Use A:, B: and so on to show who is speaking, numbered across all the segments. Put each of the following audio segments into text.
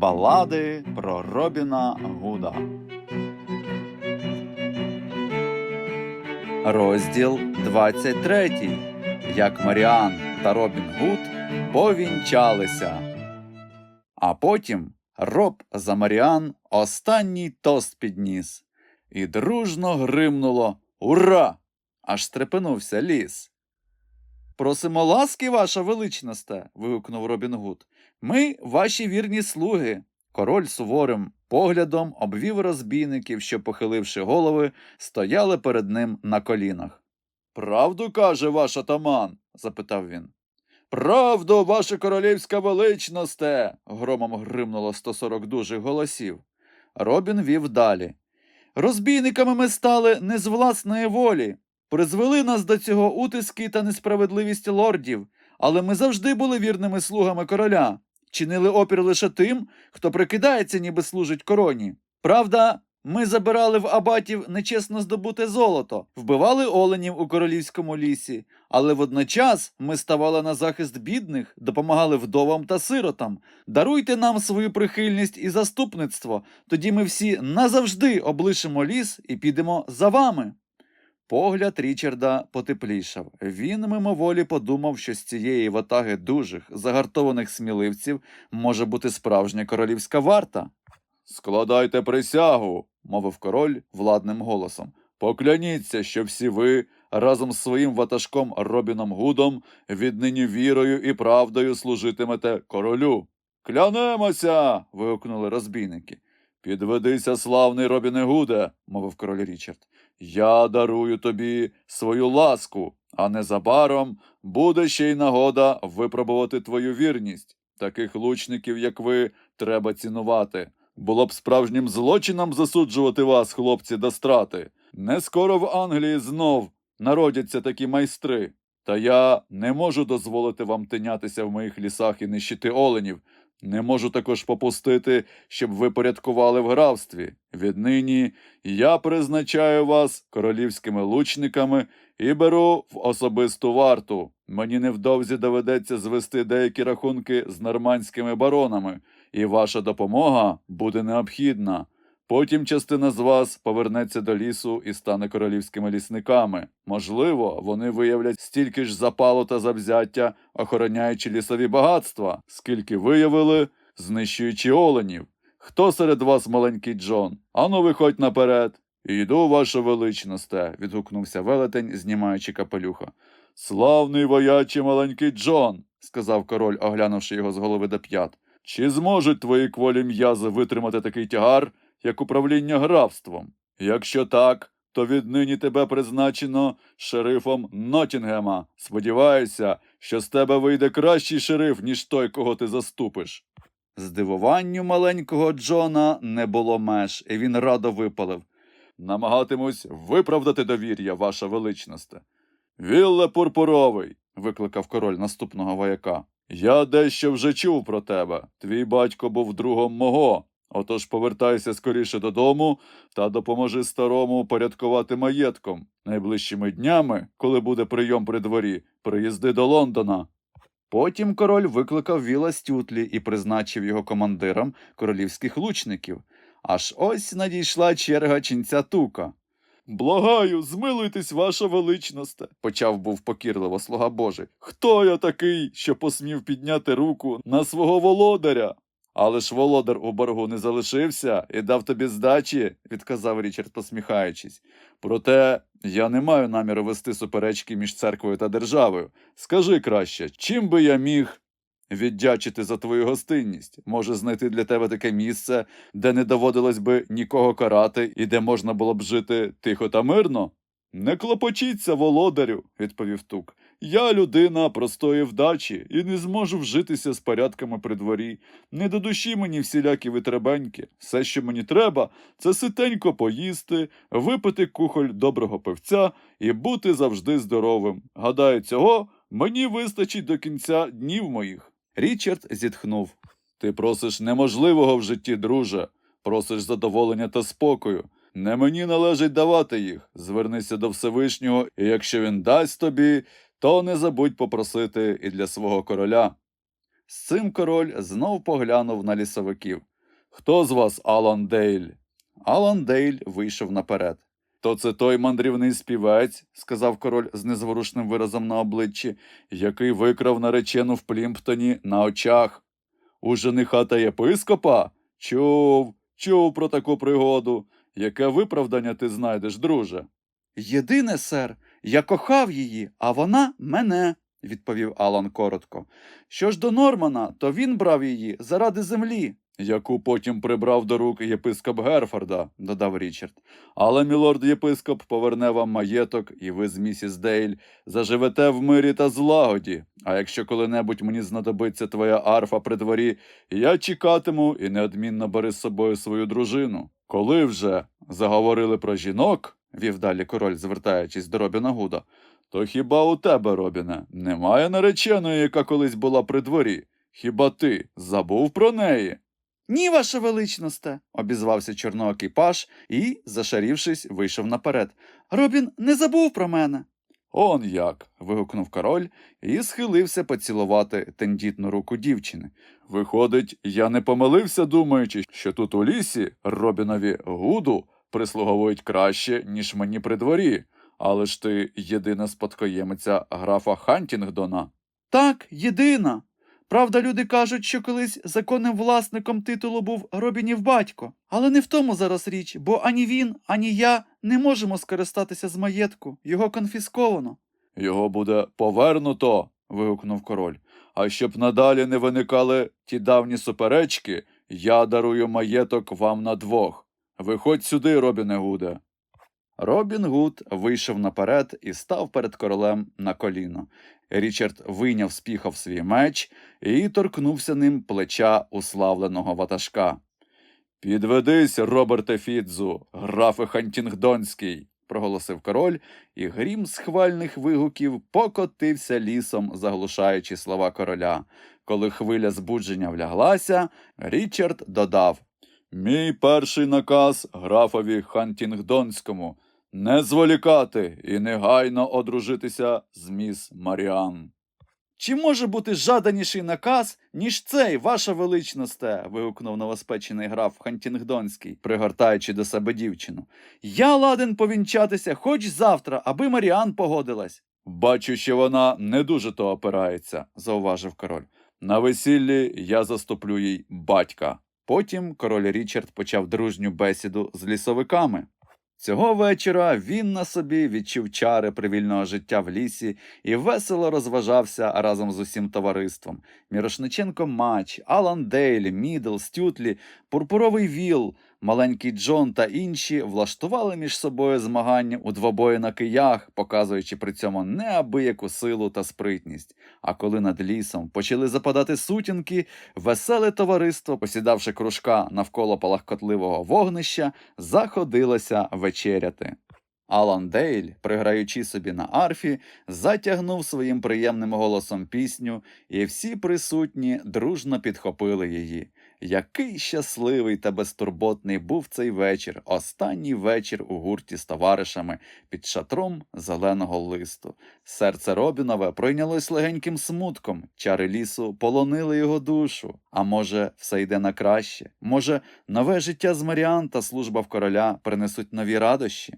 A: Балади про Робіна Гуда. Розділ 23. Як Маріан та Робін Гуд повінчалися. А потім Роб за Маріан останній тост підніс. І дружно гримнуло Ура! Аж стрепенувся ліс. Просимо ласки, ваша величносте. вигукнув Робін Гуд. Ми ваші вірні слуги. Король суворим поглядом обвів розбійників, що, похиливши голови, стояли перед ним на колінах. Правду каже ваш атаман? запитав він. Правду, ваше королівська величносте. громом гримнуло 140 дужих голосів. Робін вів далі. Розбійниками ми стали не з власної волі. Призвели нас до цього утиски та несправедливість лордів, але ми завжди були вірними слугами короля, чинили опір лише тим, хто прикидається, ніби служить короні. Правда, ми забирали в абатів нечесно здобуте золото, вбивали оленів у королівському лісі, але водночас ми ставали на захист бідних, допомагали вдовам та сиротам. Даруйте нам свою прихильність і заступництво, тоді ми всі назавжди облишимо ліс і підемо за вами. Погляд Річарда потеплішав. Він мимоволі подумав, що з цієї ватаги дужих, загартованих сміливців може бути справжня королівська варта. Складайте присягу, мовив король владним голосом. Покляніться, що всі ви разом з своїм ватажком Робіном Гудом віднині вірою і правдою служитимете королю. Клянемося. вигукнули розбійники. Підведися, славний Робіне Гуде, мовив король Річард. Я дарую тобі свою ласку, а незабаром буде ще й нагода випробувати твою вірність. Таких лучників, як ви, треба цінувати. Було б справжнім злочином засуджувати вас, хлопці, до страти. Не скоро в Англії знов народяться такі майстри. Та я не можу дозволити вам тинятися в моїх лісах і нищити оленів. Не можу також попустити, щоб ви порядкували в графстві. Віднині я призначаю вас королівськими лучниками і беру в особисту варту. Мені невдовзі доведеться звести деякі рахунки з нормандськими баронами, і ваша допомога буде необхідна. Потім частина з вас повернеться до лісу і стане королівськими лісниками. Можливо, вони виявлять стільки ж запалу та завзяття, охороняючи лісові багатства, скільки виявили, знищуючи оленів. Хто серед вас маленький Джон? Ану, виходь наперед. Йду, ваше величносте, відгукнувся велетень, знімаючи капелюха. Славний воячий маленький Джон, сказав король, оглянувши його з голови до п'ят. Чи зможуть твої кволі м'язи витримати такий тягар, як управління графством? Якщо так, то віднині тебе призначено шерифом Нотінгема. Сподіваюся, що з тебе вийде кращий шериф, ніж той, кого ти заступиш. Здивуванню маленького Джона не було меж, і він радо випалив. Намагатимусь виправдати довір'я, ваша величносте. Вілле Пурпуровий, викликав король наступного вояка. Я дещо вже чув про тебе. Твій батько був другом мого. Отож повертайся скоріше додому та допоможи старому порядкувати маєтком. Найближчими днями, коли буде прийом при дворі, приїзди до Лондона. Потім король викликав Віла Стютлі і призначив його командиром королівських лучників. Аж ось надійшла черга ченця тука. Благаю, змилуйтесь, ваша величносте, почав був покірливо слуга Божий. Хто я такий, що посмів підняти руку на свого володаря? Але ж володар у боргу не залишився і дав тобі здачі, відказав Річард, посміхаючись. Проте я не маю наміру вести суперечки між церквою та державою. Скажи краще, чим би я міг віддячити за твою гостинність? Може знайти для тебе таке місце, де не доводилось би нікого карати і де можна було б жити тихо та мирно? Не клопочіться, володарю, відповів тук. Я людина простої вдачі і не зможу вжитися з порядками при дворі. Не до душі мені всілякі витребеньки. Все, що мені треба, це ситенько поїсти, випити кухоль доброго пивця і бути завжди здоровим. Гадаю, цього мені вистачить до кінця днів моїх. Річард зітхнув. Ти просиш неможливого в житті, друже, просиш задоволення та спокою. Не мені належить давати їх. Звернися до Всевишнього, і якщо він дасть тобі, то не забудь попросити і для свого короля. З цим король знов поглянув на лісовиків. Хто з вас Алан Дейль? Алан Дейль вийшов наперед. То це той мандрівний співець, сказав король з незворушним виразом на обличчі, який викрав наречену в Плімптоні на очах. У жениха та єпископа? Чув, чув про таку пригоду. Яке виправдання ти знайдеш, друже? Єдине, сер, я кохав її, а вона мене, відповів Алан коротко. Що ж до Нормана, то він брав її заради землі. Яку потім прибрав до рук єпископ Герфорда, додав Річард. Але мілорд єпископ поверне вам маєток, і ви з місіс Дейль заживете в мирі та злагоді. А якщо коли-небудь мені знадобиться твоя арфа при дворі, я чекатиму і неодмінно бери з собою свою дружину. Коли вже заговорили про жінок, вів далі король, звертаючись до Робіна Гуда, то хіба у тебе, Робіне, немає нареченої, яка колись була при дворі? Хіба ти забув про неї? Ні, ваше величносте, обізвався чорноокий паш і, зашарівшись, вийшов наперед. Робін не забув про мене. Он як. вигукнув король і схилився поцілувати тендітну руку дівчини. Виходить, я не помилився, думаючи, що тут у лісі Робінові гуду прислуговують краще, ніж мені при дворі. Але ж ти єдина спадкоємиця графа Хантінгдона. Так, єдина. Правда, люди кажуть, що колись законним власником титулу був Робінів батько. Але не в тому зараз річ, бо ані він, ані я не можемо скористатися з маєтку, його конфісковано. Його буде повернуто. Вигукнув король. А щоб надалі не виникали ті давні суперечки, я дарую маєток вам на двох. Виходь сюди, Робіне Гуде. Робін Гуд вийшов наперед і став перед королем на коліно. Річард вийняв з піхов свій меч і торкнувся ним плеча уславленого ватажка. Підведись, Роберте Фідзу, графе Хантінгдонський, проголосив король, і грім схвальних вигуків покотився лісом, заглушаючи слова короля. Коли хвиля збудження вляглася, Річард додав Мій перший наказ графові Хантінгдонському не зволікати і негайно одружитися з міс Маріан. Чи може бути жаданіший наказ, ніж цей, ваша величносте? вигукнув новоспечений граф Хантінгдонський, пригортаючи до себе дівчину. Я ладен повінчатися хоч завтра, аби Маріан погодилась. Бачу, що вона не дуже то опирається, зауважив король. На весіллі я заступлю їй батька. Потім король Річард почав дружню бесіду з лісовиками. Цього вечора він на собі відчув чари привільного життя в лісі і весело розважався разом з усім товариством. Мірошниченко Мач, Алан Дейль, Мідл, Стютлі, Пурпуровий Віл, маленький Джон та інші влаштували між собою змагання у двобої на киях, показуючи при цьому неабияку силу та спритність. А коли над лісом почали западати сутінки, веселе товариство, посідавши кружка навколо палахкотливого вогнища, заходилося вечеряти. Алан Дейль, приграючи собі на арфі, затягнув своїм приємним голосом пісню, і всі присутні дружно підхопили її. Який щасливий та безтурботний був цей вечір, останній вечір у гурті з товаришами під шатром зеленого листу. Серце Робінове пройнялось легеньким смутком, чари лісу полонили його душу. А може, все йде на краще? Може, нове життя з Маріан та служба в короля принесуть нові радощі?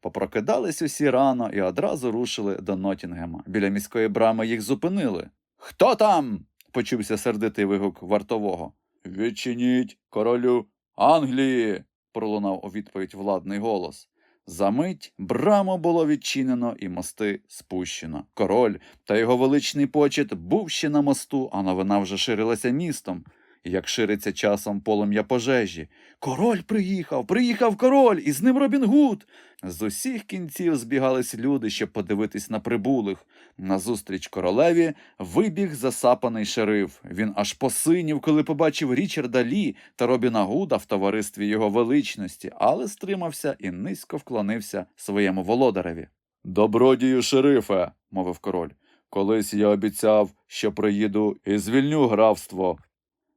A: Попрокидались усі рано і одразу рушили до Нотінгема. Біля міської брами їх зупинили. Хто там? почувся сердитий вигук вартового. Відчиніть королю Англії. пролунав у відповідь владний голос. Замить браму було відчинено і мости спущено. Король та його величний почет був ще на мосту, а новина вже ширилася містом, як шириться часом полум'я пожежі. Король приїхав, приїхав король, і з ним Робін Гуд. З усіх кінців збігались люди, щоб подивитись на прибулих. Назустріч королеві вибіг засапаний шериф. Він аж посинів, коли побачив Річарда Лі та Робіна Гуда в товаристві його величності, але стримався і низько вклонився своєму володареві. Добродію, шерифе, мовив король. Колись я обіцяв, що приїду і звільню графство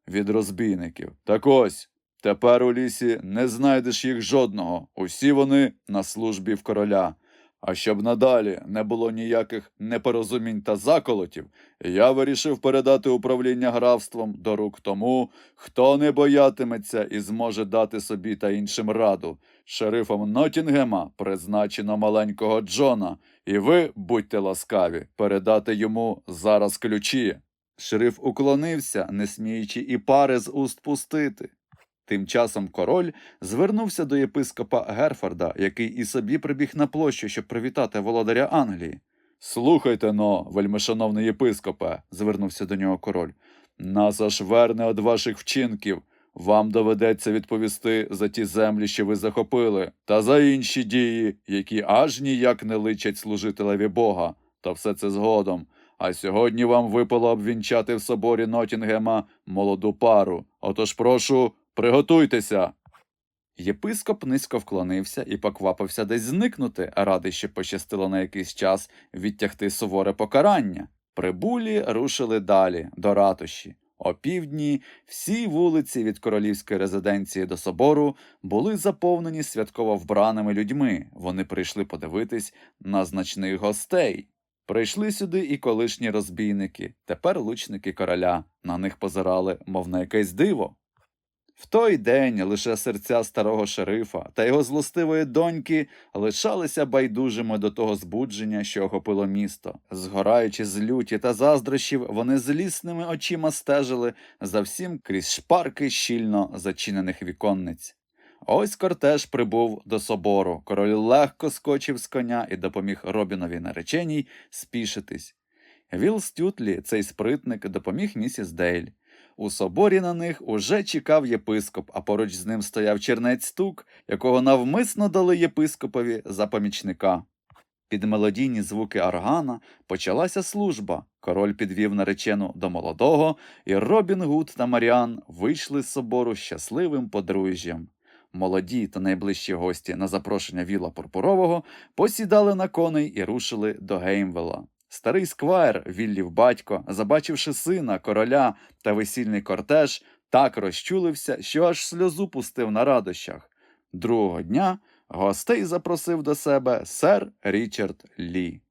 A: від розбійників. Так ось. Тепер у лісі не знайдеш їх жодного. Усі вони на службі в короля. А щоб надалі не було ніяких непорозумінь та заколотів, я вирішив передати управління графством до рук тому, хто не боятиметься і зможе дати собі та іншим раду. Шерифом Нотінгема призначено маленького Джона, і ви, будьте ласкаві, передати йому зараз ключі. Шериф уклонився, не сміючи і пари з уст пустити. Тим часом король звернувся до єпископа Герфорда, який і собі прибіг на площу, щоб привітати володаря Англії. Слухайте но, вельмишановний єпископе, звернувся до нього король. Нас аж верне од ваших вчинків. Вам доведеться відповісти за ті землі, що ви захопили, та за інші дії, які аж ніяк не личать служителеві Бога, та все це згодом. А сьогодні вам випало обвінчати в соборі Нотінгема молоду пару. Отож прошу, приготуйтеся. Єпископ низько вклонився і поквапився десь зникнути, радий, що пощастило на якийсь час відтягти суворе покарання. Прибулі рушили далі, до ратуші. О півдні всі вулиці від королівської резиденції до собору були заповнені святково вбраними людьми. Вони прийшли подивитись на значних гостей. Прийшли сюди і колишні розбійники, тепер лучники короля. На них позирали, мов на якесь диво. В той день лише серця старого шерифа та його злостивої доньки лишалися байдужими до того збудження, що охопило місто. Згораючи з люті та заздрощів, вони злісними очима стежили за всім крізь шпарки щільно зачинених віконниць. Ось кортеж прибув до собору. Король легко скочив з коня і допоміг Робінові нареченій спішитись. Віл Стютлі, цей спритник, допоміг місіс Дейль. У соборі на них уже чекав єпископ, а поруч з ним стояв чернець стук, якого навмисно дали єпископові за помічника. Під мелодійні звуки органа почалася служба. Король підвів наречену до молодого, і Робін Гуд та Маріан вийшли з собору щасливим подружжям. Молоді та найближчі гості на запрошення Віла Пурпурового посідали на коней і рушили до Геймвелла. Старий сквайр, Віллів батько, забачивши сина, короля та весільний кортеж, так розчулився, що аж сльозу пустив на радощах. Другого дня гостей запросив до себе сер Річард Лі.